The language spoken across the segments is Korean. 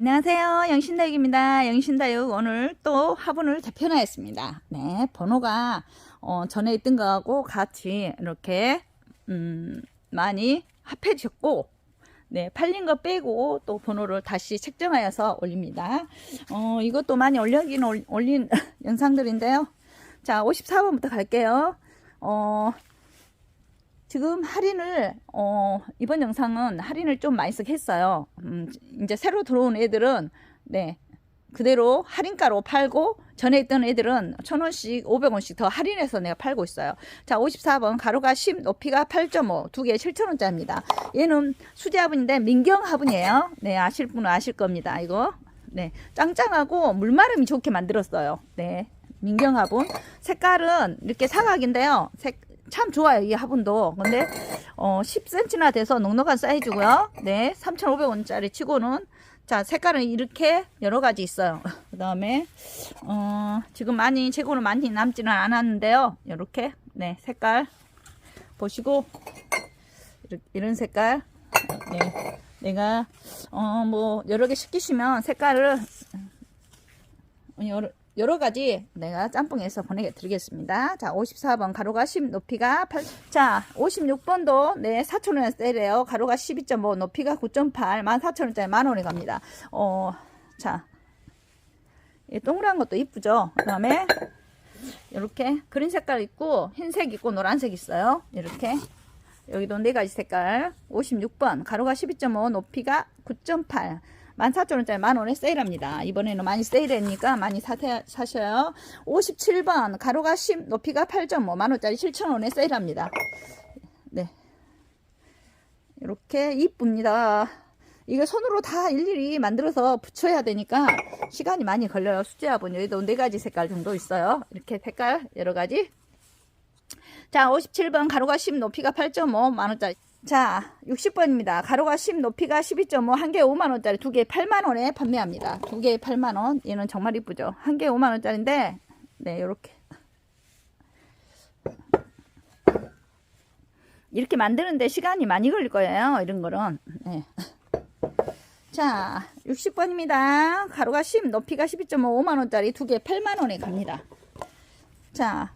안녕하세요. 영신다육입니다. 영신다육 오늘 또 화분을 재편하였습니다. 네, 번호가 어, 전에 있던 거하고 같이 이렇게 음, 많이 합해졌고 네, 팔린 거 빼고 또 번호를 다시 책정하여서 올립니다. 어, 이것도 많이 올려긴 올, 올린 영상들인데요. 자, 54번부터 갈게요. 어, 지금 할인을 어, 이번 영상은 할인을 좀 많이 쓱 했어요. 음, 이제 새로 들어온 애들은 네 그대로 할인가로 팔고 전에 있던 애들은 천 원씩 500원씩 더 할인해서 내가 팔고 있어요. 자 54번 가로가 10 높이가 8.5두 개에 7천원짜리입니다. 얘는 수제 화분인데 민경 화분이에요. 네 아실 분은 아실 겁니다. 이거 네 짱짱하고 물마름이 좋게 만들었어요. 네 민경 화분 색깔은 이렇게 사각인데요. 색, 참 좋아요 이 화분도. 근데 어 10cm나 돼서 넉넉한 사이즈고요. 네 3,500원짜리 치고는 자 색깔은 이렇게 여러 가지 있어요. 그 다음에 어 지금 많이 재고는 많이 남지는 않았는데요. 이렇게 네 색깔 보시고 이런 색깔. 네 내가 어 뭐 여러 개 시키시면 색깔을 여러 여러 가지 내가 짬뽕해서 보내드리겠습니다. 자, 54번 가로가 10, 높이가 8. 자, 56번도 네, 4,000원에 세일해요. 가로가 12.5, 높이가 9.8, 14,000원짜리 만원에 갑니다. 어, 자, 이 동그란 것도 이쁘죠? 그 다음에 이렇게 그린 색깔 있고 흰색 있고 노란색 있어요. 이렇게 여기도 네 가지 색깔 56번 가로가 12.5 높이가 9.8 14,000원짜리 만원에 세일합니다. 이번에는 많이 세일했으니까 많이 사세, 사셔요. 57번 가로가 10 높이가 8.5 만원짜리 7,000원에 세일합니다. 네. 이렇게 이쁩니다. 이게 손으로 다 일일이 만들어서 붙여야 되니까 시간이 많이 걸려요. 수제화분 여기도 네 가지 색깔 정도 있어요. 이렇게 색깔 여러 가지. 자, 57번 가로가 10 높이가 8.5 만원짜리. 자, 60번입니다. 가로가 10, 높이가 12.5, 한 개에 5만원짜리, 두 개에 8만원에 판매합니다. 두 개에 8만원. 얘는 정말 이쁘죠? 한 개에 5만원짜리인데, 네, 요렇게. 이렇게 만드는데 시간이 많이 걸릴 거예요. 이런 거는. 네. 자, 60번입니다. 가로가 10, 높이가 12.5, 5만원짜리 두 개에 8만원에 갑니다. 자,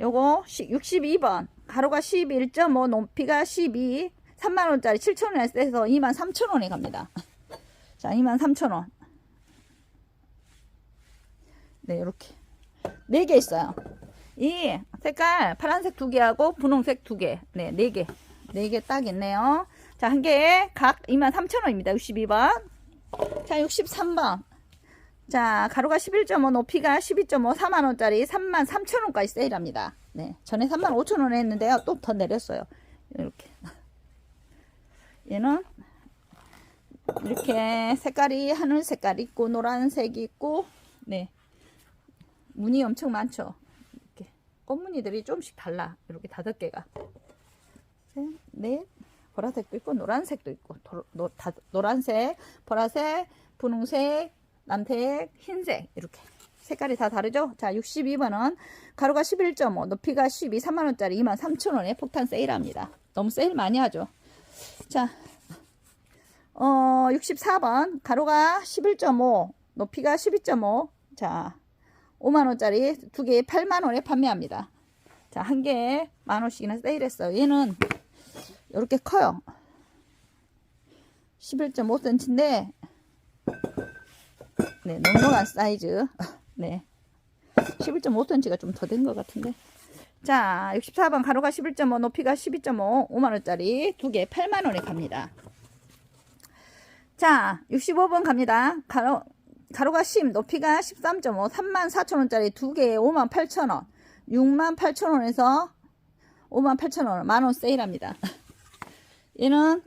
요거 62번. 가로가 11.5 높이가 12 3만원짜리 7천원에 세서 2만 3천원에 갑니다. 자 2만 3천원. 네 이렇게. 4개 있어요. 이 색깔 파란색 두 개하고 분홍색 두개. 네 4개. 4개 딱 있네요. 자 한 개에 각 2만 3천원입니다. 62번. 자 63번 자 가로가 11.5 높이가 12.5 4만원짜리 3만 3천원까지 세일합니다 네, 전에 3만 5천 원에 했는데요. 또 더 내렸어요. 이렇게. 얘는 이렇게 색깔이 하늘 색깔 있고 노란색 있고 네 무늬 엄청 많죠. 이렇게 꽃무늬들이 조금씩 달라. 이렇게 다섯 개가 셋, 넷 보라색도 있고 노란색도 있고 도, 노, 다, 노란색, 보라색, 분홍색, 남색, 흰색 이렇게 색깔이 다 다르죠? 자, 62번은 가로가 11.5, 높이가 12, 3만원짜리 2만 3천원에 폭탄 세일합니다. 너무 세일 많이 하죠. 자, 어, 64번 가로가 11.5, 높이가 12.5, 자, 5만원짜리 두 개에 8만원에 판매합니다. 자, 한 개에 만원씩이나 세일했어요. 얘는 이렇게 커요. 11.5cm인데, 네, 넉넉한 사이즈. 네. 11.5cm가 좀 더 된 것 같은데. 자, 64번 가로가 11.5, 높이가 12.5, 5만원짜리 두 개 8만원에 갑니다. 자, 65번 갑니다. 가로, 가로가 10, 높이가 13.5, 3만 4천원짜리 두 개에 5만 8천원, 6만 8천원에서 5만 8천원, 만원 세일합니다. 얘는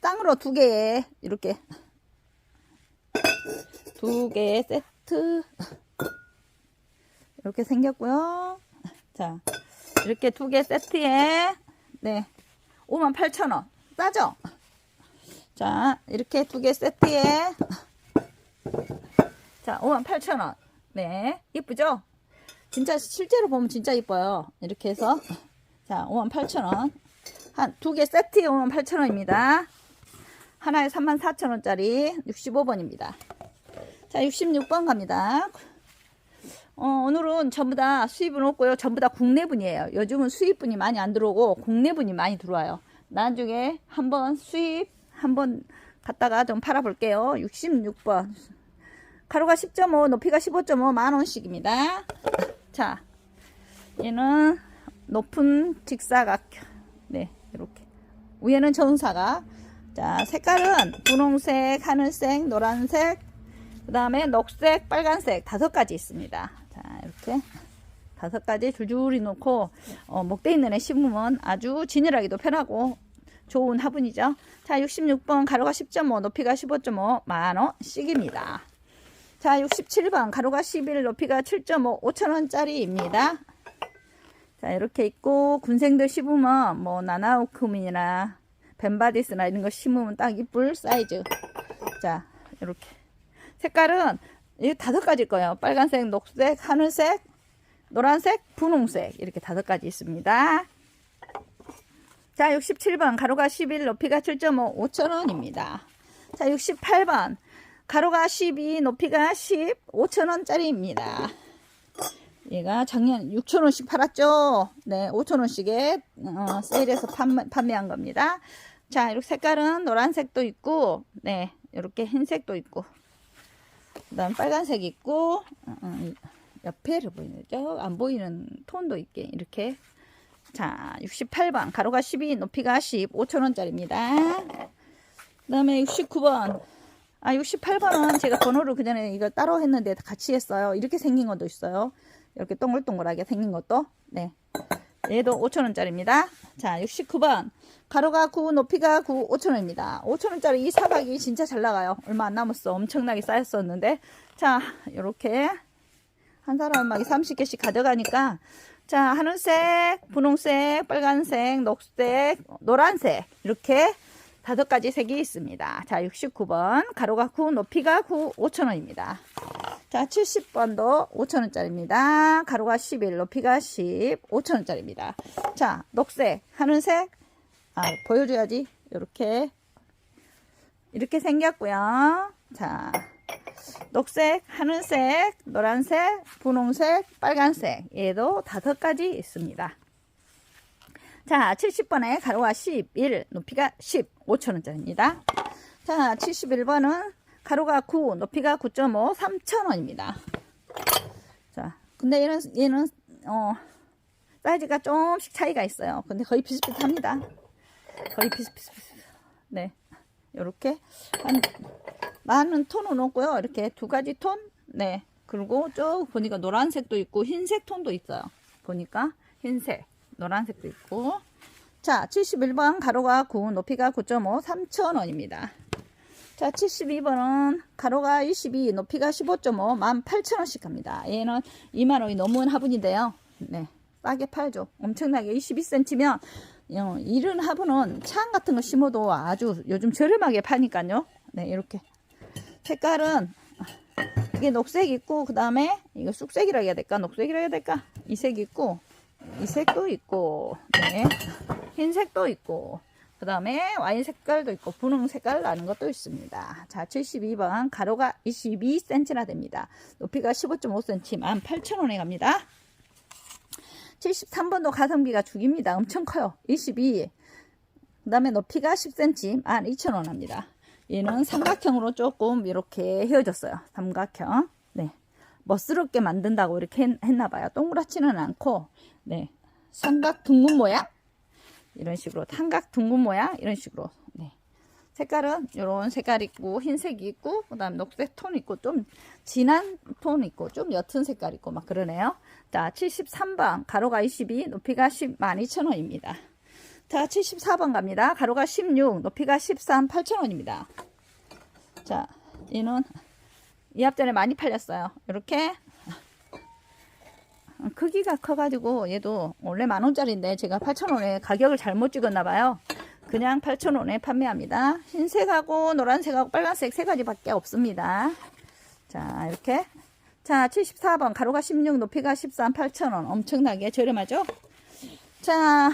쌍으로 두 개에 이렇게 두 개의 세트 이렇게 생겼고요. 자, 이렇게 두 개 세트에 네 58,000원 싸죠? 자, 이렇게 두 개 세트에 자 58,000원 네 이쁘죠? 진짜 실제로 보면 진짜 이뻐요. 이렇게 해서 자 58,000원 한 두 개 세트에 58,000원입니다. 하나에 34,000원짜리 65번입니다. 자, 66번 갑니다. 어, 오늘은 전부 다 수입은 없고요. 전부 다 국내분이에요. 요즘은 수입분이 많이 안 들어오고 국내분이 많이 들어와요. 나중에 한번 수입 한번 갖다가 좀 팔아볼게요. 66번. 가로가 10.5, 높이가 15.5 만원씩입니다. 자, 얘는 높은 직사각. 네, 이렇게. 위에는 정사각. 자, 색깔은 분홍색, 하늘색, 노란색, 그 다음에 녹색, 빨간색 다섯 가지 있습니다. 자, 이렇게 다섯 가지 줄줄이 놓고 어, 목대 있는 애 심으면 아주 지느라기도 편하고 좋은 화분이죠. 자, 66번 가로가 10.5, 높이가 15.5 만원씩입니다. 자, 67번 가로가 11, 높이가 7.5 5천원짜리입니다. 자, 이렇게 있고 군생들 심으면 뭐 나나우쿰이나 벤바디스나 이런 거 심으면 딱 이쁠 사이즈. 자, 이렇게 색깔은 이 다섯 가지일 거예요. 빨간색, 녹색, 하늘색, 노란색, 분홍색 이렇게 다섯 가지 있습니다. 자, 67번 가로가 11, 높이가 7.5 5천원입니다. 자, 68번 가로가 12, 높이가 10 5천원짜리입니다. 얘가 작년 6천원씩 팔았죠. 네, 5천원씩에 어, 세일해서 판매, 판매한 겁니다. 자, 이렇게 색깔은 노란색도 있고, 네, 이렇게 흰색도 있고, 그 다음 빨간색 있고, 어, 어, 옆에를 보이죠? 안 보이는 톤도 있게, 이렇게. 자, 68번, 가로가 12, 높이가 10, 5천원짜리입니다. 그 다음에 69번. 아, 68번은 제가 번호를 그 전에 이거 따로 했는데 같이 했어요. 이렇게 생긴 것도 있어요. 이렇게 동글동글하게 생긴 것도. 네. 얘도 5천원짜리입니다. 자, 69번. 가로가 9, 높이가 9, 5천원입니다. 5천원짜리 이 사각이 진짜 잘 나가요. 얼마 안 남았어. 엄청나게 쌓였었는데. 자, 요렇게. 한 사람 막 30개씩 가져가니까. 자, 하늘색, 분홍색, 빨간색, 녹색, 노란색. 이렇게 다섯 가지 색이 있습니다. 자, 69번. 가로가 9, 높이가 9, 5천원입니다. 자, 70번도 5천원짜리입니다. 가로가 11, 높이가 10, 5천원짜리입니다. 자, 녹색, 하늘색, 아, 보여줘야지. 이렇게. 이렇게 생겼고요. 자, 녹색, 하늘색, 노란색, 분홍색, 빨간색. 얘도 다섯 가지 있습니다. 자, 70번에 가로가 11, 높이가 10, 5천원짜리입니다. 자, 71번은 가로가 9, 높이가 9.5, 3,000원입니다. 자, 근데 얘는, 얘는, 어, 사이즈가 조금씩 차이가 있어요. 근데 거의 비슷비슷합니다. 거의 비슷비슷. 네. 요렇게. 한, 많은 톤은 없고요. 이렇게 두 가지 톤. 네. 그리고 쭉 보니까 노란색도 있고 흰색 톤도 있어요. 보니까 흰색, 노란색도 있고. 자, 71번 가로가 9, 높이가 9.5, 3,000원입니다. 자, 72번은 가로가 22, 높이가 15.5, 18,000원씩 합니다. 얘는 2만원이 넘은 화분인데요. 네, 싸게 팔죠. 엄청나게 22cm면 어, 이른 화분은 창 같은 거 심어도 아주 요즘 저렴하게 파니까요. 네, 이렇게 색깔은 이게 녹색 있고 그 다음에 이거 쑥색이라 해야 될까? 녹색이라 해야 될까? 이 색 있고 이 색도 있고 네, 흰색도 있고 그 다음에 와인 색깔도 있고 분홍 색깔 나는 것도 있습니다. 자, 72번 가로가 22cm나 됩니다. 높이가 15.5cm 18,000원에 갑니다. 73번도 가성비가 죽입니다. 엄청 커요. 22. 그 다음에 높이가 10cm 12,000원 합니다. 얘는 삼각형으로 조금 이렇게 헤어졌어요. 삼각형. 네. 멋스럽게 만든다고 이렇게 했, 했나봐요. 동그랗지는 않고, 네. 삼각 둥근 모양? 이런 식으로 삼각 둥근 모양 이런 식으로 네. 색깔은 이런 색깔 있고 흰색 있고 그다음 녹색 톤 있고 좀 진한 톤 있고 좀 옅은 색깔 있고 막 그러네요. 자 73번 가로가 22 높이가 10 12,000원입니다. 자 74번 갑니다. 가로가 16 높이가 13 8,000원입니다. 자 얘는 이 앞전에 많이 팔렸어요. 이렇게 크기가 커가지고 얘도 원래 만원짜리인데 제가 8천원에 가격을 잘못 찍었나봐요. 그냥 8천원에 판매합니다. 흰색하고 노란색하고 빨간색 세 가지 밖에 없습니다. 자 이렇게 자 74번 가로가 16 높이가 13 8천원 엄청나게 저렴하죠. 자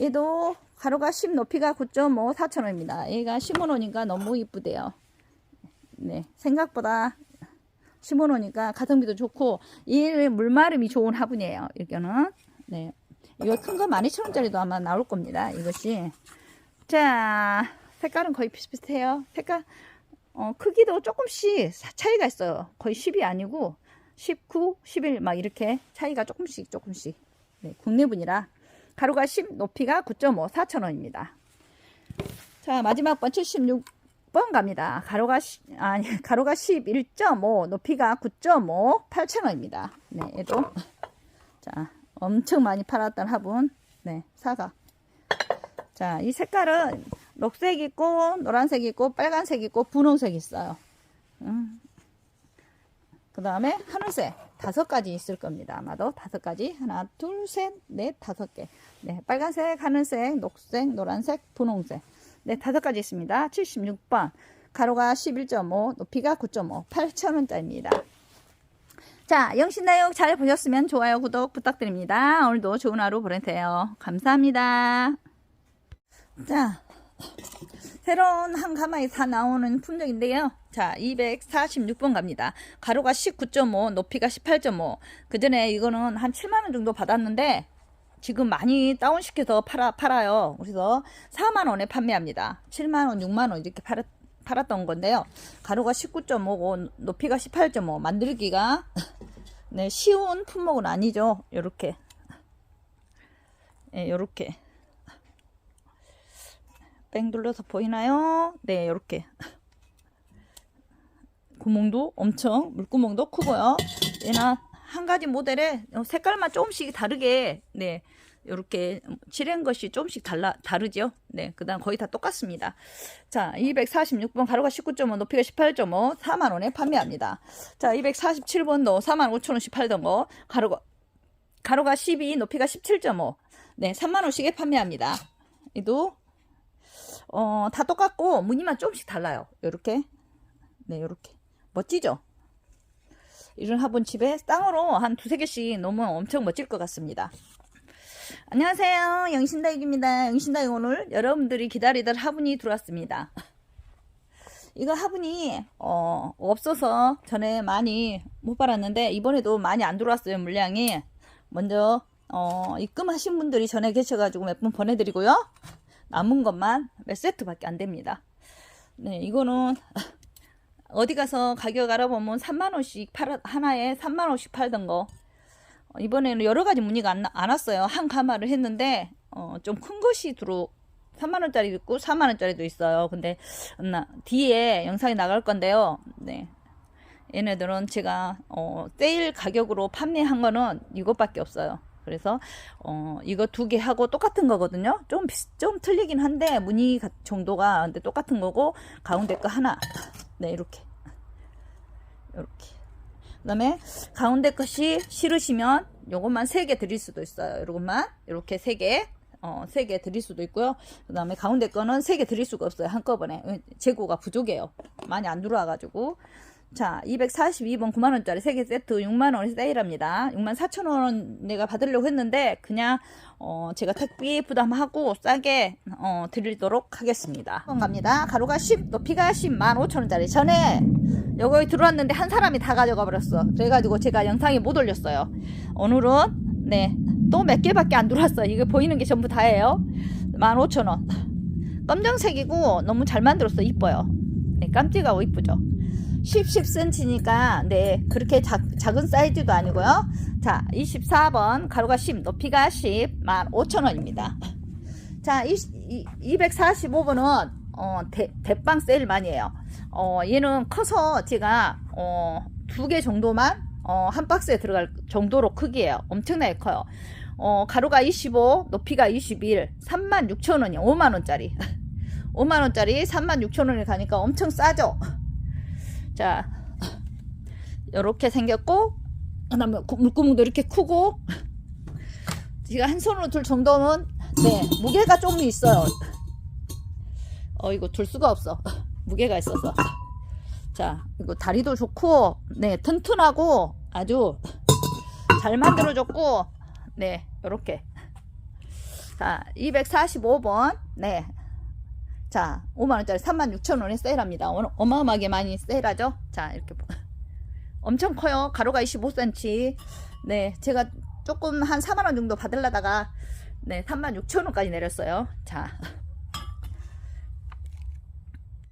얘도 가로가 10 높이가 9.5 4,000원입니다. 얘가 심어놓으니까 너무 이쁘대요. 네 생각보다 심어놓으니까 가성비도 좋고 얘 물마름이 좋은 화분이에요. 이거는 네 이거 큰 거 12,000원짜리도 아마 나올 겁니다. 이것이 자 색깔은 거의 비슷비슷해요. 색깔 어, 크기도 조금씩 사- 차이가 있어요. 거의 10이 아니고 19, 11 막 이렇게 차이가 조금씩 조금씩 네, 국내분이라 가로가 10, 높이가 9.5, 4,000원입니다. 자 마지막 번 76 번 갑니다. 가로가 시- 아니 가로가 11.5, 높이가 9.5, 8,000원입니다. 네, 얘도 자 엄청 많이 팔았던 화분 네 사과. 자 이 색깔은 녹색 있고 노란색 있고 빨간색 있고 분홍색 있어요. 음. 그 다음에 하늘색 다섯 가지 있을 겁니다. 아마도 다섯 가지 하나 둘 셋 넷 다섯 개. 네 빨간색 하늘색 녹색 노란색 분홍색 네 다섯 가지 있습니다. 76번 가로가 11.5 높이가 9.5 8,000원짜리입니다. 자 영신다육 잘 보셨으면 좋아요 구독 부탁드립니다. 오늘도 좋은 하루 보내세요. 감사합니다. 자 새로운 한 가마에 다 나오는 품종인데요. 자, 246번 갑니다. 가로가 19.5, 높이가 18.5. 그 전에 이거는 한 7만원 정도 받았는데, 지금 많이 다운시켜서 팔아, 팔아요. 그래서 4만원에 판매합니다. 7만원, 6만원 이렇게 팔았, 팔았던 건데요. 가로가 19.5고, 높이가 18.5. 만들기가, 네, 쉬운 품목은 아니죠. 요렇게. 예, 요렇게. 뺑 둘러서 보이나요? 네, 이렇게 구멍도 엄청 물구멍도 크고요. 얘는 한 가지 모델에 색깔만 조금씩 다르게 네 이렇게 칠한 것이 조금씩 달라 다르죠. 네, 그다음 거의 다 똑같습니다. 자, 246번 가로가 19.5, 높이가 18.5, 4만 원에 판매합니다. 자, 247번도 4만 5천 원씩 팔던 거 가로가 가로가 12, 높이가 17.5, 네, 3만 원씩에 판매합니다. 이도 어, 다 똑같고 무늬만 조금씩 달라요. 요렇게. 네, 요렇게. 멋지죠? 이런 화분 집에 땅으로 한 두세 개씩 놓으면 엄청 멋질 것 같습니다. 안녕하세요. 영신다육입니다. 영신다육 오늘 여러분들이 기다리던 화분이 들어왔습니다. 이거 화분이 어, 없어서 전에 많이 못 팔았는데 이번에도 많이 안 들어왔어요. 물량이. 먼저 어, 입금하신 분들이 전에 계셔가지고 몇 분 보내드리고요. 남은 것만 몇 세트 밖에 안 됩니다. 네, 이거는 어디 가서 가격 알아보면 3만원씩 팔, 하나에 3만원씩 팔던 거. 어, 이번에는 여러 가지 문의가 안, 나- 안 왔어요. 한 가마를 했는데, 어, 좀 큰 것이 들어, 3만 원짜리 있고 4만 원짜리도 있어요. 근데, 나, 뒤에 영상이 나갈 건데요. 네. 얘네들은 제가, 어, 세일 가격으로 판매한 거는 이것밖에 없어요. 그래서 어 이거 두 개 하고 똑같은 거거든요. 좀 좀 틀리긴 한데 무늬 가- 정도가 근데 똑같은 거고 가운데 거 하나. 네, 이렇게. 이렇게. 그 다음에 가운데 것이 싫으시면 요것만 세개 드릴 수도 있어요. 요것만 이렇게 세 개. 어, 세개 드릴 수도 있고요. 그 다음에 가운데 거는 세개 드릴 수가 없어요. 한꺼번에. 왜? 재고가 부족해요. 많이 안 들어와가지고. 자, 242번 9만원짜리 3개 세트 6만원에 세일합니다. 6만 4천원 내가 받으려고 했는데, 그냥, 어, 제가 택비 부담하고 싸게, 어, 드리도록 하겠습니다. 한번 갑니다. 가로가 10, 높이가 10만 5천원짜리. 전에, 여기 들어왔는데 한 사람이 다 가져가 버렸어. 그래가지고 제가 영상에 못 올렸어요. 오늘은, 네, 또 몇 개밖에 안 들어왔어요. 이거 보이는 게 전부 다예요. 15,000원. 검정색이고 너무 잘 만들었어. 이뻐요. 네, 깜찍하고 이쁘죠. 10, 10cm니까 네 그렇게 작, 작은 사이즈도 아니고요. 자 24번 가로가 10 높이가 10 15,000원입니다. 자 245번은 어, 대, 대빵 세일 많이 해요. 어, 얘는 커서 제가 어, 두 개 정도만 어, 한 박스에 들어갈 정도로 크기예요. 엄청나게 커요. 어, 가로가 25 높이가 21 36,000원이요. 5만원짜리 5만원짜리 36,000원에 가니까 엄청 싸죠. 자, 이렇게 생겼고, 그다음에 구- 물구멍도 이렇게 크고, 제가 한 손으로 들 정도면, 네, 무게가 좀 있어요. 어, 이거 들 수가 없어. 무게가 있어서. 자, 이거 다리도 좋고, 네, 튼튼하고, 아주 잘 만들어졌고, 네, 요렇게. 자, 245번. 네. 자, 5만원짜리 36,000원에 세일합니다. 어, 어마어마하게 많이 세일하죠? 자, 이렇게. 보- 엄청 커요. 가로가 25cm. 네, 제가 조금 한 4만원 정도 받으려다가, 네, 36,000원까지 내렸어요. 자,